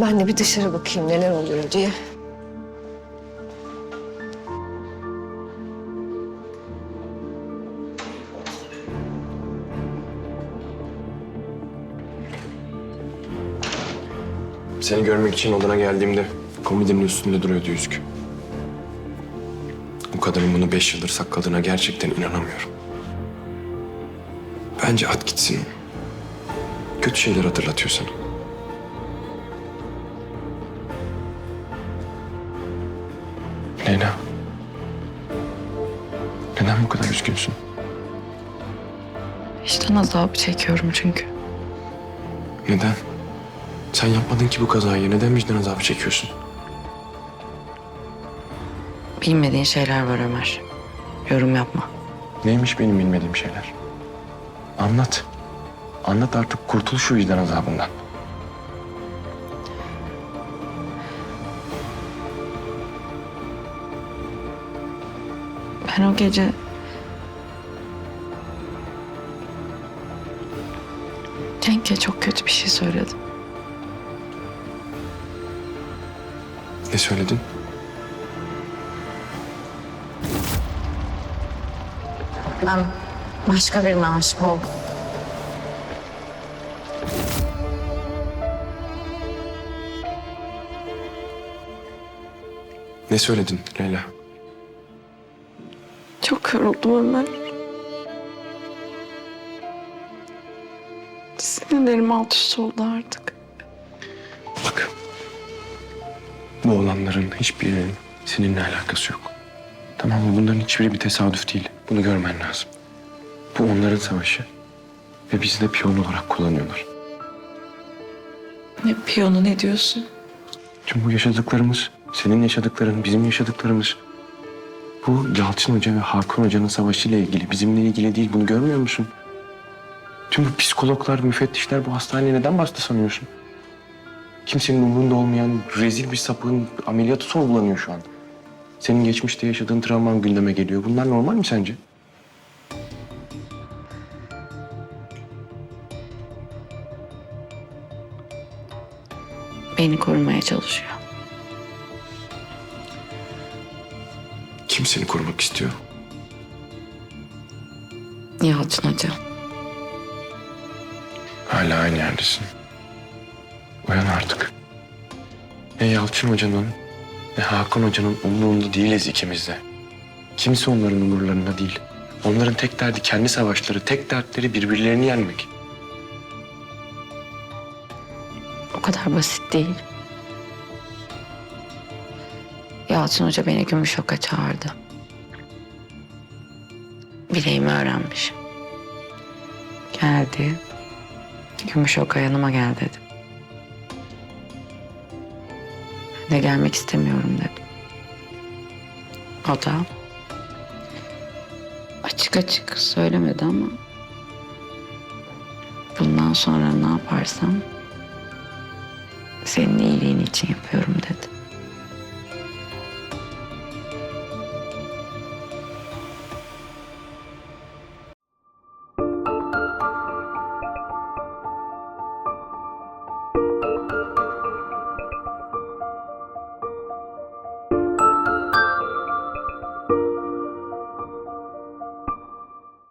Ben de bir dışarı bakayım neler oluyor diye. Seni görmek için odana geldiğimde komodinin üstünde duruyordu yüzük. Bu kadının bunu beş yıldır sakladığına gerçekten inanamıyorum. Bence at gitsin. Kötü şeyler hatırlatıyor sana. Leyla. Neden bu kadar üzgünsün? Vicdan azabı çekiyorum çünkü. Neden? Sen yapmadın ki bu kazayı. Neden vicdan azabı çekiyorsun? Bilmediğin şeyler var Ömer. Yorum yapma. Neymiş benim bilmediğim şeyler? Anlat. Anlat artık kurtul şu vicdan azabından. Ben o gece... Cenk'e çok kötü bir şey söyledim. Ne söyledin? Ben başka birine aşık oldum. Ne söyledin Leyla? Yoruldum Ömer. Sinirlerim alt üst oldu artık. Bak. Bu olanların hiçbirinin seninle alakası yok. Tamam mı? Bunların hiçbiri bir tesadüf değil. Bunu görmen lazım. Bu onların savaşı. Ve bizi de piyon olarak kullanıyorlar. Ne piyonu ne diyorsun? Tüm bu yaşadıklarımız, senin yaşadıkların, bizim yaşadıklarımız... Bu Yalçın Hoca ve Hakan Hoca'nın savaşıyla ilgili, bizimle ilgili değil. Bunu görmüyor musun? Tüm bu psikologlar, müfettişler bu hastaneye neden bastı sanıyorsun? Kimsenin umurunda olmayan rezil bir sapığın ameliyatı sorgulanıyor şu an. Senin geçmişte yaşadığın travman gündeme geliyor. Bunlar normal mi sence? Beni korumaya çalışıyor. Kim seni korumak istiyor? Yalçın Hoca. Hala aynı yerdesin. Uyan artık. Ne Yalçın Hoca'nın ne Hakan Hoca'nın umurunda değiliz ikimiz de. Kimse onların umurlarında değil. Onların tek derdi kendi savaşları, tek dertleri birbirlerini yenmek. O kadar basit değil. Yalçın Hoca beni Gümüşok'a çağırdı. Bileğimi öğrenmiş. Geldi. Gümüşok'a yanıma gel dedi. Ben de gelmek istemiyorum dedim. O da açık açık söylemedi ama bundan sonra ne yaparsam senin iyiliğin için yapıyorum dedi.